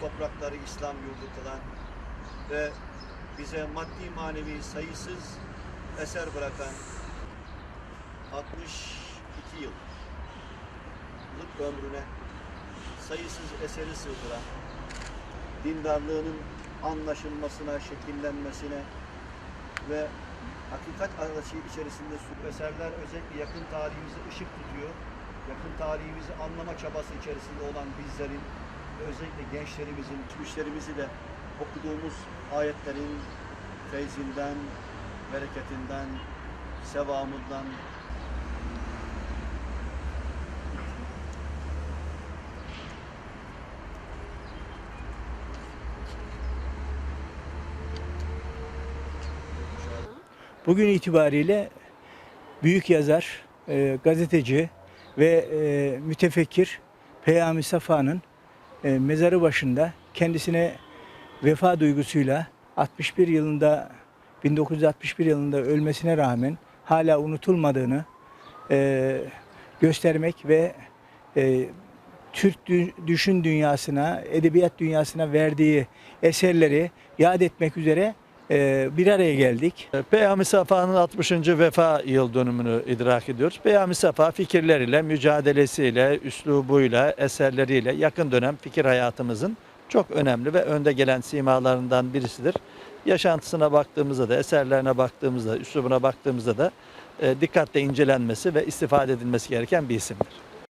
toprakları İslam yurdu kılan ve bize maddi manevi sayısız eser bırakan 62 yıllık ömrüne sayısız eseri sığdıran, dindarlığının anlaşılmasına, şekillenmesine ve hakikat arası içerisinde sürü eserler özellikle yakın tarihimize ışık tutuyor. Yakın tarihimizi anlama çabası içerisinde olan bizlerin özellikle gençlerimizin, müşterimizi de okuduğumuz ayetlerin feyzinden, bereketinden, sevamından, Bugün itibariyle büyük yazar, e, gazeteci ve e, mütefekkir Peyami Safa'nın e, mezarı başında kendisine vefa duygusuyla 61 yılında 1961 yılında ölmesine rağmen hala unutulmadığını e, göstermek ve e, Türk dü- düşün dünyasına, edebiyat dünyasına verdiği eserleri yad etmek üzere bir araya geldik. Peyami Safa'nın 60. vefa yıl dönümünü idrak ediyoruz. Peyami Safa fikirleriyle, mücadelesiyle, üslubuyla, eserleriyle yakın dönem fikir hayatımızın çok önemli ve önde gelen simalarından birisidir. Yaşantısına baktığımızda da, eserlerine baktığımızda, üslubuna baktığımızda da e, dikkatle incelenmesi ve istifade edilmesi gereken bir isimdir.